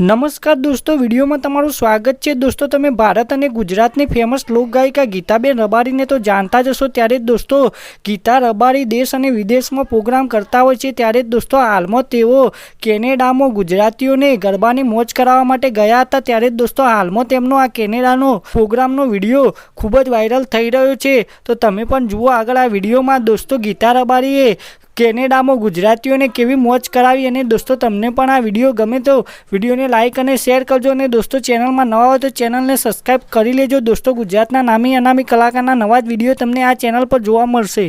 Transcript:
નમસ્કાર દોસ્તો, વિડીયોમાં તમારું સ્વાગત છે. દોસ્તો, તમે ભારત અને ગુજરાતની ફેમસ લોકગાયિકા ગીતાબેન રબારીને તો જાણતા જ હશો. ત્યારે જ દોસ્તો, ગીતા રબારી દેશ અને વિદેશમાં પ્રોગ્રામ કરતા હોય છે. ત્યારે જ દોસ્તો, હાલમાં તેઓ કેનેડામાં ગુજરાતીઓને ગરબાની મોજ કરાવવા માટે ગયા હતા. ત્યારે જ દોસ્તો, હાલમાં તેમનો આ કેનેડાનો પ્રોગ્રામનો વીડિયો ખૂબ જ વાયરલ થઈ રહ્યો છે. તો તમે પણ જુઓ આગળ આ વિડીયોમાં દોસ્તો, ગીતા રબારીએ કેનેડામાં ગુજરાતીઓને કેવી મોજ કરાવી અને દોસ્તો, તમને પણ આ વીડિયો ગમે તો વિડીયોને લાઇક અને શેર કરજો અને દોસ્તો ચેનલમાં નવા હોય તો ચેનલને સબસ્ક્રાઈબ કરી લેજો. દોસ્તો, ગુજરાતના નામી અનામી કલાકારના નવા જ વીડિયો તમને આ ચેનલ પર જોવા મળશે.